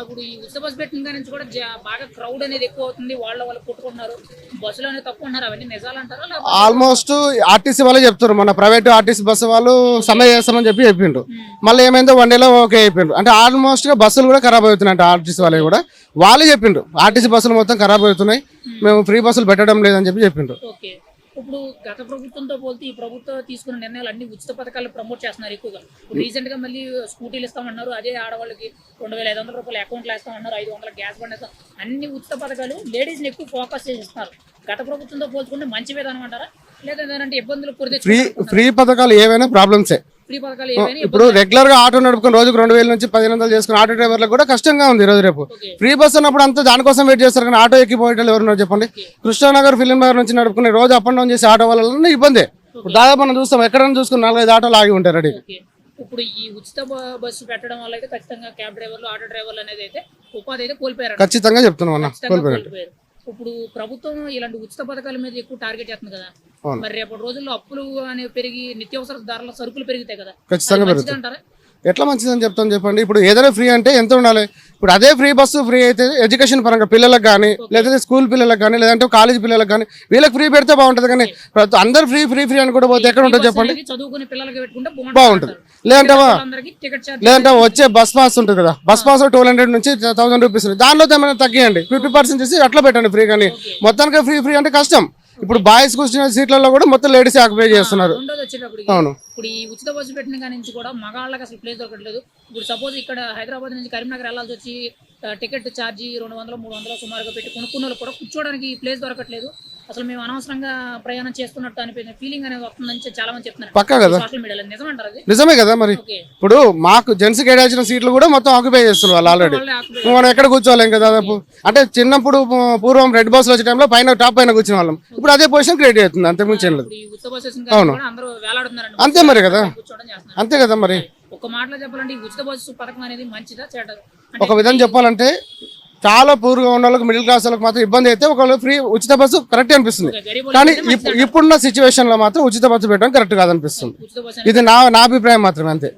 అప్పుడు ఈ ఉచిత బస్సు పెట్టిన కాడి నుంచి కూడా బాగా క్రౌడ్ అనేది ఎక్కువ అవుతుంది. వాళ్ళ వాళ్ళు కొట్టుకుంటున్నారు. బస్సులు అనేది తక్కువ ఉన్నారు అవన్నీ నిజాలు అంటారా ఆల్మోస్ట్ ఆర్టీసీ వాళ్ళే చెప్తారు మన ప్రైవేట్ ఆర్టీసీ బస్సు వాళ్ళు సమ్మె చేస్తామని చెప్పి చెప్పిండ్రు. మళ్ళీ ఏమైందో వన్ డేలో ఓకే అయిపోయిండ్రు. అంటే ఆల్మోస్ట్గా బస్సులు కూడా ఖరాబ్ అవుతున్నాయి ఆర్టీసీ వాళ్ళవి కూడా. వాళ్ళే చెప్పిండ్రు. ఆర్టీసీ బస్సులు మొత్తం ఖరాబ్ అవుతున్నాయి. మేము ఫ్రీ బస్సులు పెట్టడం లేదని చెప్పి చెప్పిండ్రు. ఓకే. ఇప్పుడు గత ప్రభుత్వంతో పోలితే ఈ ప్రభుత్వం తీసుకున్న నిర్ణయాలు అన్ని ఉచిత పథకాలు ప్రమోట్ చేస్తున్నారు ఎక్కువగా. రీసెంట్గా మళ్ళీ స్కూటీలు ఇస్తామన్నారు. అదే ఆడవాళ్ళకి రెండు వేల ఐదు వందల రూపాయలు అకౌంట్లు వేస్తామన్నారు. ఐదు వందల గ్యాస్ బండ్ వేస్తాం. అన్ని ఉచిత పథకాలు లేడీస్ని ఎక్కువ ఫోకస్ చేసి ఇస్తున్నారు గత ప్రభుత్వంతో పోల్చుకుంటే మంచి విధానం అంటారా? లేదా ఇబ్బందులు ఫ్రీ ఫ్రీ పథకాలు ఏవైనా ప్రాబ్లమ్సే. ఇప్పుడు రెగ్యులర్గా ఆటో నడుపుకొని రోజుకు రెండు వేల నుంచి పదిహేను వందలు చేసుకుని ఆటో డ్రైవర్లకు కూడా కష్టంగా ఉంది రోజు రేపు. ఫ్రీ బస్ అన్నప్పుడు అంతా దానికోసం వెయిట్ చేస్తారు కానీ ఆటో ఎక్కిపోయేటోళ్ళు ఎవరున్నారు చెప్పండి? కృష్ణానగర్ ఫిలిం నగర్ నుంచి నడుపుకుని రోజు అప్ అండ్ డౌన్ చేసే ఆటో వాళ్ళ ఇబ్బంది. ఇప్పుడు దాదాపు మనం చూస్తాం ఎక్కడైనా చూసుకుని నాలుగైదు ఆటోలు ఆగి ఉంటారు రెడీ. ఓకే. ఇప్పుడు ఈ ఉచిత బస్సు పెట్టడం వల్ల అయితే ఖచ్చితంగా క్యాబ్ డ్రైవర్లు ఆటో డ్రైవర్లు అనేది అయితే ఉపాధి అయితే కోల్పోయారు ఖచ్చితంగా చెప్తున్నాం కోల్పోయారు. ఇప్పుడు ప్రభుత్వం ఇలాంటి ఉచిత పథకాల మీద ఎక్కువ టార్గెట్ చేస్తుంది కదా. మరి రేపటి రోజుల్లో అప్పులు అనేవి పెరిగి నిత్యావసర ధరల సరుకులు పెరుగుతాయి కదా. ఖచ్చితంగా అది మంచిది పెరుగుతుంది అంటారా? ఎట్లా మంచిదని చెప్తాను చెప్పండి? ఇప్పుడు ఏదైనా ఫ్రీ అంటే ఎంత ఉండాలి? ఇప్పుడు అదే ఫ్రీ బస్సు ఫ్రీ అయితే ఎడ్యుకేషన్ పరంగా పిల్లలకు కానీ లేదంటే స్కూల్ పిల్లలకు కానీ లేదంటే కాలేజ్ పిల్లలకు కానీ వీళ్ళకి ఫ్రీ పెడితే బాగుంటుంది కానీ అందరు ఫ్రీ ఫ్రీ ఫ్రీ అని కూడా పోతే ఎక్కడ ఉంటుంది చెప్పండి? బాగుంటుంది లేదంటే లేదంటే వచ్చే బస్ పాస్ ఉంటుంది కదా. బస్ పాస్ టూ హండ్రెడ్ నుంచి థౌసండ్ రూపీస్. దానిలో ఏమైనా తగ్గియండి. ఫిఫ్టీ పర్సెంట్ చేసి అట్లా పెట్టండి ఫ్రీ కానీ. మొత్తానికి ఫ్రీ ఫ్రీ అంటే కష్టం. ఇప్పుడు బాయ్స్ కూర్చున్న సీట్లలో కూడా మొత్తం లేడీస్ ఆక్యుపై చేస్తున్నారు. రెండోది వచ్చేటప్పుడు అవును. ఇప్పుడు ఈ ఉచిత బస్సు పెట్టిన కాడి నుంచి కూడా మగాళ్ళకి అసలు ప్లేస్ దొరకట్లేదు. ఇప్పుడు సపోజ్ ఇక్కడ హైదరాబాద్ నుంచి కరీంనగర్ వెళ్ళాల్సి వచ్చి టికెట్ ఛార్జీ రెండు వందలు మూడు వందలు సుమారుగా పెట్టి కొనుక్కున్న వాళ్ళు కూడా కూర్చోడానికి ప్లేస్ దొరకట్లేదు. అసలు మేము అనవసరంగా ప్రయాణం చేస్తున్నట్టు అనిపించిన ఫీలింగ్ అనేది వస్తుందని చాలా మంది చెప్తున్నారు. పక్కా కదా? సోషల్ మీడియాలో నిజమంటారు అది? నిజమే కదా మరి. ఇప్పుడు మాకు జెంట్స్ కేటాయించిన సీట్లు కూడా మొత్తం ఆక్యుపై చేస్తున్నారు వాళ్ళు ఆల్రెడీ మనం ఎక్కడ కూర్చోలేం కదా దాదాపు. అంటే చిన్నప్పుడు పూర్వం రెడ్ బస్ వచ్చే టైంలో పైన టాప్ పైన కూర్చునే వాళ్ళం. ఇప్పుడు అదే పొజిషన్ క్రియేట్ అవుతుంది అంతకుమించి ఏం లేదు. వేలాడుతున్నారండి. అంతే మరి కదా. అంతే కదా మరి. ఒక మాటలో చెప్పాలంటే ఉచిత బస్సు పథకం అనేది మంచిదా చెడ్డదా? ఒక విధంగా చెప్పాలంటే చాలా పూర్గా ఉన్న వాళ్ళకి మిడిల్ క్లాస్ వాళ్ళకి మాత్రం ఇబ్బంది అయితే ఒకళ్ళు ఫ్రీ ఉచిత బస్సు కరెక్ట్ అనిపిస్తుంది. కానీ ఇప్పు- ఇప్పుడున్న సిచ్యువేషన్లో మాత్రం ఉచిత బస్సు పెట్టడం కరెక్ట్ కాదనిపిస్తుంది. ఇది నా నా అభిప్రాయం మాత్రమే అంతే.